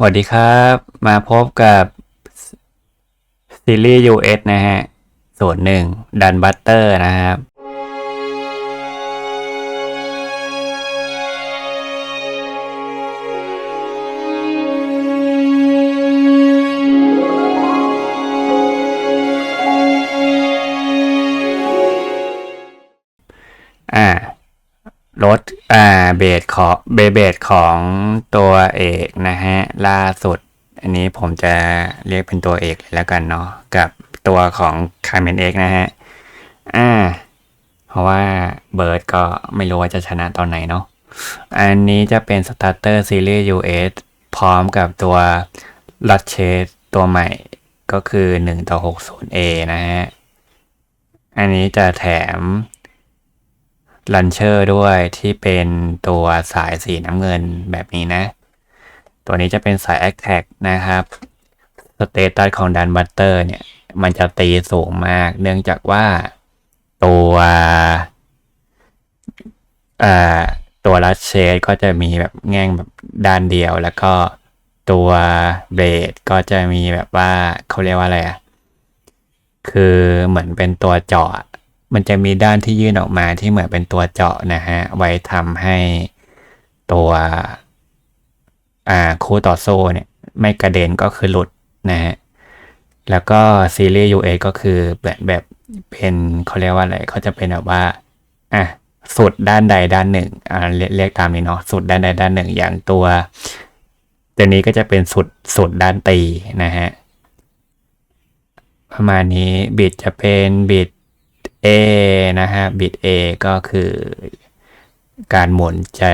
สวัสดีครับ มาพบกับซีรีส์ US นะฮะ ส่วนหนึ่งดันบัตเตอร์นะครับารถอ่าเบสของเบเบสของตัวเอกนะฮะล่าสุด อันนี้ผมจะเรียกเป็นตัวเอกเลยแล้วกันเนาะกับตัวของคาร์เมนเอกนะฮะอ่าเพราะว่าเบิร์ดก็ไม่รู้ว่าจะชนะตอนไหนเนาะอันนี้จะเป็นสตาร์เตอร์ซีรีส์ US พร้อมกับตัวลัดเชสตัวใหม่ก็คือ1ต่อ 60A นะฮะ อันนี้จะแถม ลันเชอร์ด้วยที่เป็นตัวสายสีน้ำเงินแบบนี้นะ ตัวนี้จะเป็นสาย a อ t a c นะครับสเตตัสของดันบัตเตอร์เนี่ย มันจะตีสูงมาก เนื่องจากว่าตัวตัวรัชเชดก็จะมีแบบแง่งแบบด้านเดียว แล้วก็ตัวเบสก็จะมีแบบว่าเขาเรียกว่าอะไรอะคือเหมือนเป็นตัวเจาะ มันจะมีด้านที่ยื่นออกมาที่เหมือนเป็นตัวเจาะนะฮะ ไว้ทำให้ตัวอ่าคู่ต่อสู้เนี่ย ไม่กระเด็นก็คือหลุดนะฮะ แล้วก็ซีรีส์ UA ก็คือแบบแบบเป็นเขาเรียกว่าอะไรเขาจะเป็นแบบว่าอะสุดด้านใดด้านหนึ่งอ่าเรียกเรียกตามนี้เนาะสุดด้านใดด้านหนึ่ง อย่างตัวตัวนี้ก็จะเป็นสุดสุดด้านตีนะฮะประมาณนี้บิดจะเป็นบิด A นะฮะบิด A ก็คือการหมุนจะ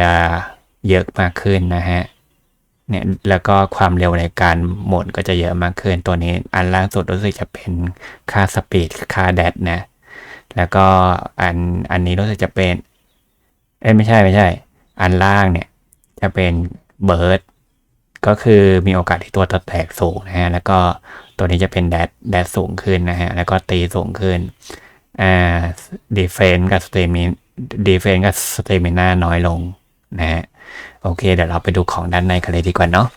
เยอะมากขึ้นนะฮะเนี่ยแล้วก็ความเร็วในการหมุนก็จะเยอะมากขึ้น ตัวนี้อันล่างสุดรู้สึกจะเป็นค่าสปีดค่าแดดนะ แล้วก็อันอันนี้รู้สึกจะเป็น เอ้ไม่ใช่ไม่ใช่ อันล่างเนี่ยจะเป็นเบิร์ดก็คือมีโอกาสที่ตัวจะแตกสูงนะฮะ แล้วก็ตัวนี้จะเป็นแดดแดดสูงขึ้นนะฮะ แล้วก็ตีสูงขึ้น อ่าดีเฟนกับสเตมินดีเฟนกับสเตมิน่าน้อยลงนะฮะโอเค เดี๋ยวเราไปดูของด้านในกันเลยดีกว่าเนาะ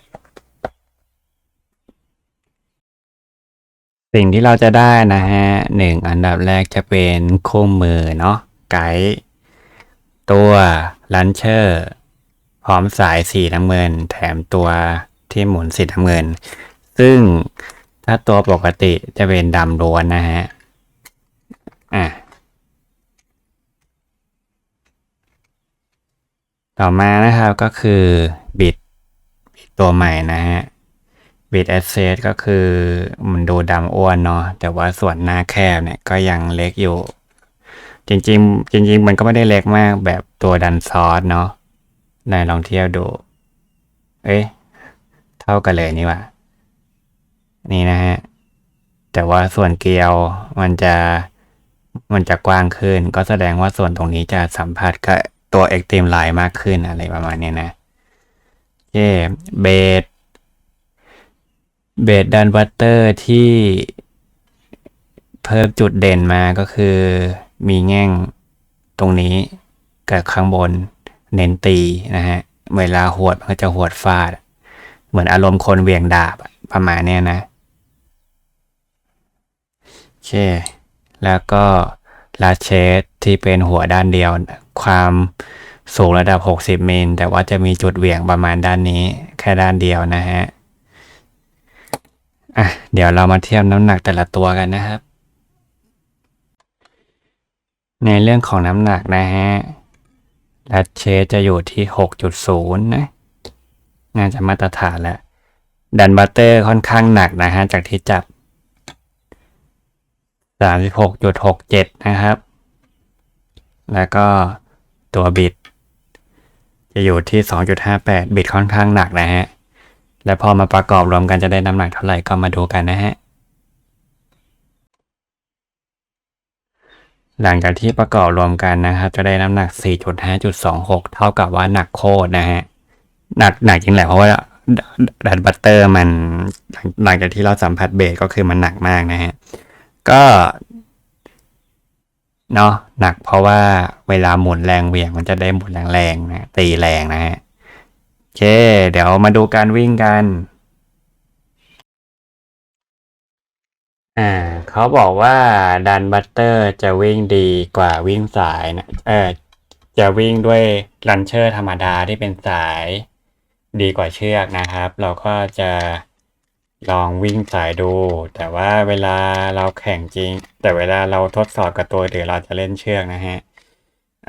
สิ่งที่เราจะได้นะฮะหนึ่งอันดับแรกจะเป็นคู่มือเนาะไกด์ตัวลันเชอร์ พร้อมสายสีน้ำเงิน แถมตัวที่หมุนสีน้ำเงิน ซึ่งถ้าตัวปกติจะเป็นดำล้วนนะฮะ อะต่อมานะครับก็คือบิดตัวใหม่นะฮะบิดแอสเซทก็คือมันดูดำอ้วนเนาะแต่ว่าส่วนหน้าแคบเนี่ยก็ยังเล็กอยู่ จริงๆ จริง ๆ มันก็ไม่ได้เล็กมากแบบตัวดันซอสเนาะนายลองเทียบดู เอ้ยเท่ากันเลยนี่ว่ะนี่นะฮะแต่ว่าส่วนเกลียวมันจะ มันจะกว้างขึ้น ก็แสดงว่าส่วนตรงนี้จะสัมผัสกับตัวเอ็กตรีมไลน์มากขึ้นอะไรประมาณนี้นะโอเคเบสเบสดันบัตเตอร์ที่เพิ่มจุดเด่นมาก็คือ มีแง่งตรงนี้กับข้างบนเน้นตีนะฮะ เวลาหวดมันก็จะหวดฟาด เหมือนอารมณ์คนเวียงดาบประมาณเนี้ยนะโอเค แล้วก็ลาเชสที่เป็นหัวด้านเดียว ความสูงระดับ 60 มิล แต่ว่าจะมีจุดเหวี่ยงประมาณด้านนี้ แค่ด้านเดียวนะฮะ อะ เดี๋ยวเรามาเทียบน้ำหนักแต่ละตัวกันนะครับ ในเรื่องของน้ำหนักนะฮะลัดเชสจะอยู่ที่ 6.0 นะ น่าจะมาตรฐานแล้ว ดันบัตเตอร์ค่อนข้างหนักนะฮะ จากที่จับ 36.67 นะครับ แล้วก็ตัวบิดจะอยู่ที่ 2.58 บิดค่อนข้างหนักนะฮะ แล้วพอมาประกอบรวมกันจะได้น้ำหนักเท่าไหร่ก็มาดูกันนะฮะ หลังจากที่ประกอบรวมกันนะครับ จะได้น้ำหนัก 4.5.26 เท่ากับว่าหนักโคตรนะฮะ หนักหนักจริงแหละเพราะว่าดันบัตเตอร์มันหลังจากที่เราสัมผัสเบสก็คือมันหนักมากนะฮะ ก็เนาะหนักเพราะว่าเวลาหมุนแรงเวี่ยงมันจะได้หมุนแรงแรงนะตีแรงนะฮะโอเค เดี๋ยวมาดูการวิ่งกัน อ่าเขาบอกว่าดันบัตเตอร์จะวิ่งดีกว่าวิ่งสายนะเออจะวิ่งด้วยลันเชอร์ธรรมดาที่เป็นสายดีกว่าเชือกนะครับ เราก็จะ ลองวิ่งสายดู แต่ว่าเวลาเราแข่งจริง แต่เวลาเราทดสอบกับตัวหรือเราจะเล่นเชือกนะฮะ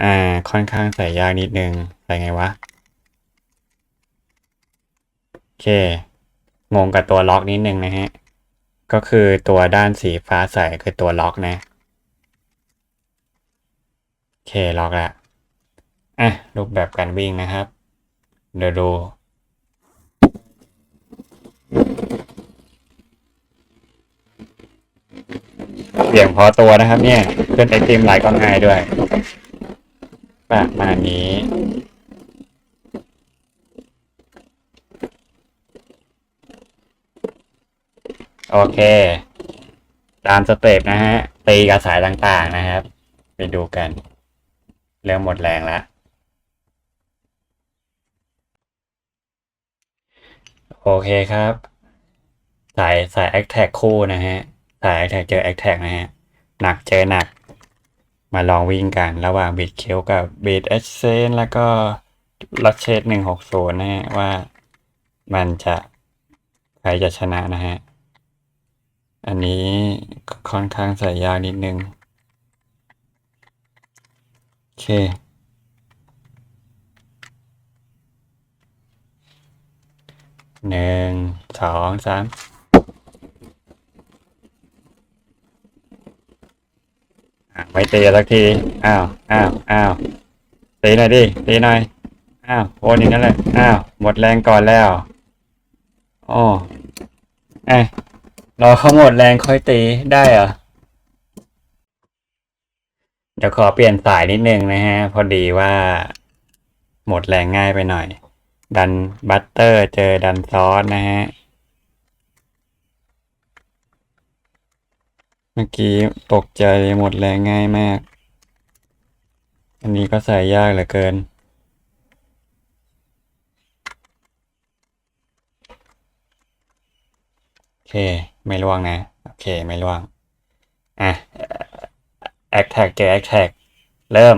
อ่า ค่อนข้างใส่ยากนิดนึง ใส่ไงวะ โอเค งงกับตัวล็อกนิดนึงนะฮะ ก็คือตัวด้านสีฟ้าใสคือตัวล็อกนะ โอเค ล็อกแล้วอะ รูปแบบการวิ่งนะครับ เดี๋ยวดูเสียงพอตัวนะครับเนี่ยขึ้นไอติมไลน์ก็ง่ายด้วยประมาณนี้ โอเค ตามสเต็ปนะฮะ ตีกับสายต่างๆนะครับ ไปดูกัน เริ่มหมดแรงแล้วโอเคครับ สายสายแอคแท็กคู่นะฮะ สายแอคแท็กเจอแอคแท็กนะฮะ หนักเจอหนัก มาลองวิ่งกันระหว่างบิดเคียวกับบิดเอชเซนแล้วก็ลัชเชตหนึ่งหกศูนย์นะฮะ ว่ามันจะใครจะชนะนะฮะ อันนี้ค่อนข้างใส่ยากนิดนึง โอเคหนึ่งสองสาม อะ ไม่ตีสักที อ้าว อ้าว อ้าวตีหน่อยดิตีหน่อย อ้าวโอนอย่างนั้นเลยอ้าว หมดแรงก่อนแล้วโอ้เอ้ยรอเขาหมดแรงค่อยตีได้เหรอ เดี๋ยวขอเปลี่ยนสายนิดนึงนะฮะ พอดีว่า หมดแรงง่ายไปหน่อย ดันบัตเตอร์เจอดันซอสนะฮะ มื่อกี้ตกใจหมดแรงง่ายมาก อันนี้ก็ใส่ยากเหลือเกิน โอเค ไม่ล่วงนะ โอเค ไม่ล่วง อะ แอคแท็กเจแอคแท็กเริ่ม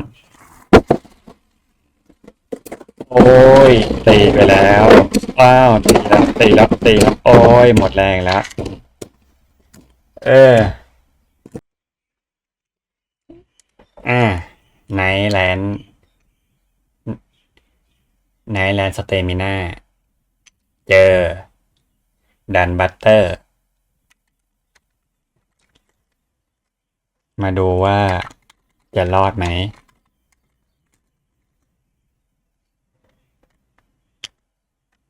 โอ้ย ตีไปแล้วว้าวตีแล้วตีแล้วตีแล้วโอ้ย หมดแรงแล้ว เออ อ่าไนท์แลนด์ไนท์แลนด์สเตมิน่าเจอ ดันบัตเตอร์ มาดูว่าจะรอดไหม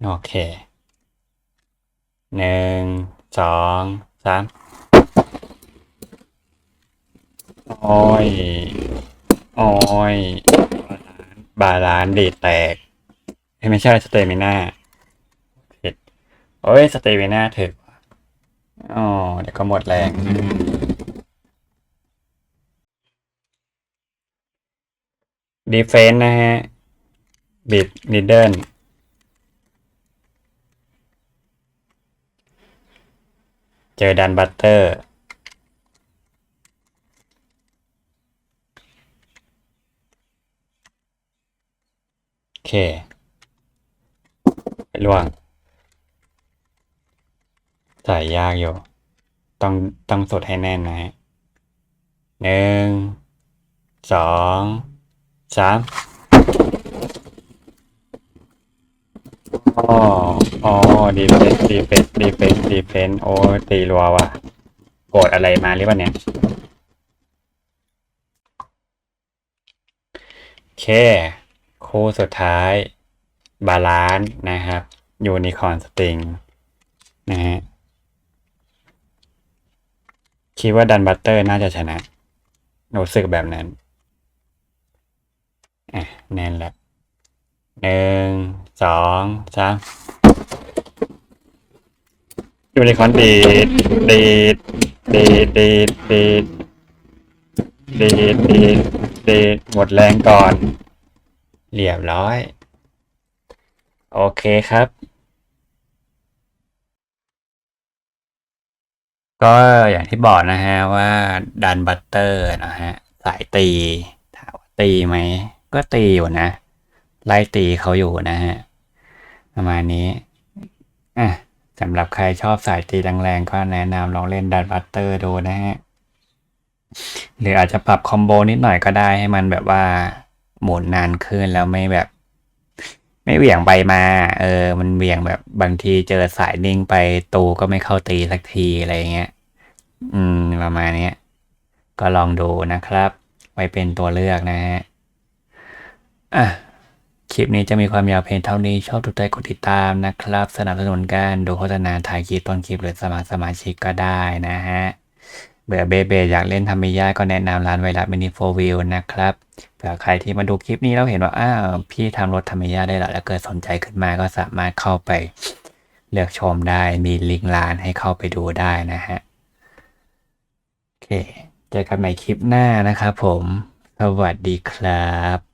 โอเคหนึ่งสองสาม โอ้ยโอ้ยบาลานซ์ดีแตกไม่ใช่สเตมิน่าผิดโอ้ยสเตมิน่าถึกว่ะอ๋อเดี๋ยวก็หมดแรงดีเฟนต์นะฮะ บิดนิดเดิลเจอดันบัตเตอร์ เคล่วงใส่ยากอยู่ ต้องต้องสดให้แน่นนะฮะหนึ่งสองสามอ๋ออ๋อดีเฟนดีเฟนดีเฟนดีเฟนโอ้ตีรัวว่ะโกรธอะไรมาหรือเปล่าเนี่ยโอเค คู่สุดท้ายบาลานนะครับยูนิคอนสตริงนะฮะคิดว่าดันบัตเตอร์น่าจะชนะรู้สึกแบบนั้นอะแน่นละหนึ่งสองสามยูนิคอนดีดดีดดีดดีดดีดดีดดีดหมดแรงก่อน เรียบร้อย โอเคครับ ก็อย่างที่บอกนะฮะว่าดันบัตเตอร์นะฮะสายตีถามว่าตีไหม ก็ตีอยู่นะ ไล่ตีเขาอยู่นะฮะ ประมาณนี้อะสำหรับใครชอบสายตีแรงๆก็แนะนำลองเล่นดันบัตเตอร์ดูนะฮะหรืออาจจะปรับคอมโบนิดหน่อยก็ได้ให้มันแบบว่า หมุนนานขึ้นแล้วไม่แบบ ไม่เหวี่ยงไปมา เออ มันเหวี่ยงแบบบางทีเจอสายนิ่งไปตูก็ไม่เข้าตีสักทีอะไรเงี้ย อืม ประมาณนี้ก็ลองดูนะครับ ไว้เป็นตัวเลือกนะฮะ อะคลิปนี้จะมีความยาวเพียงเท่านี้ชอบถูกใจกดติดตามนะครับ สนับสนุนการดูโฆษณาถ่ายคลิปต้นคลิปหรือสมัครสมาชิกก็ได้นะฮะ เบื่อเบเบอยากเล่นทำไม่ยากก็แนะนำร้านไวรัสมินิโฟวิลนะครับเผื่อใครที่มาดูคลิปนี้แล้วเห็นว่าอ้าวพี่ทำรถทำไม่ยากได้แล้วแล้วเกิดสนใจขึ้นมาก็สามารถเข้าไปเลือกชมได้มีลิงก์ร้านให้เข้าไปดูได้นะฮะโอเคเจอกันใหม่คลิปหน้านะครับผม สวัสดีครับ